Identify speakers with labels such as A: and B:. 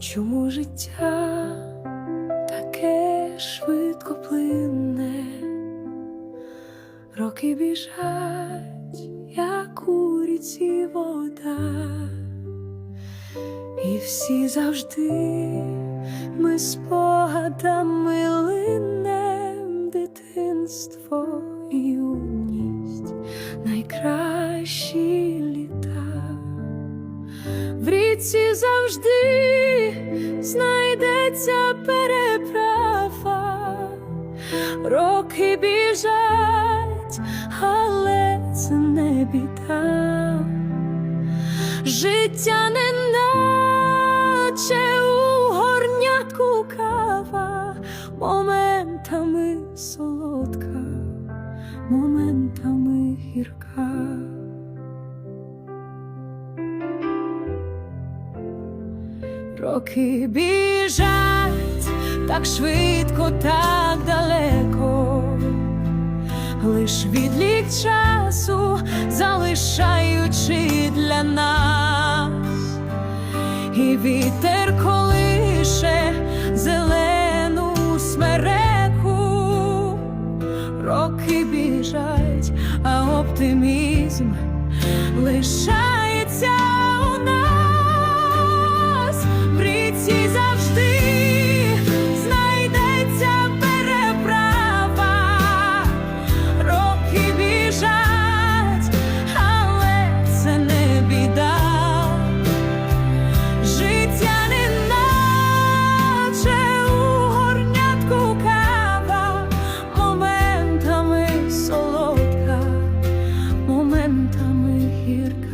A: Чому життя таке швидко плине, роки біжать, як у ріці вода, і всі завжди ми спогадами линем дитинство і юність, найкращі В річці завжди знайдеться переправа, роки біжать, але це не біда. Життя не наче у горнятку кава, моментами солодка, моментами гірка. Роки біжать так швидко, так далеко, лиш відлік часу залишаючи для нас, і вітер колише зелену смереку, роки біжать, а оптимізм лишається here.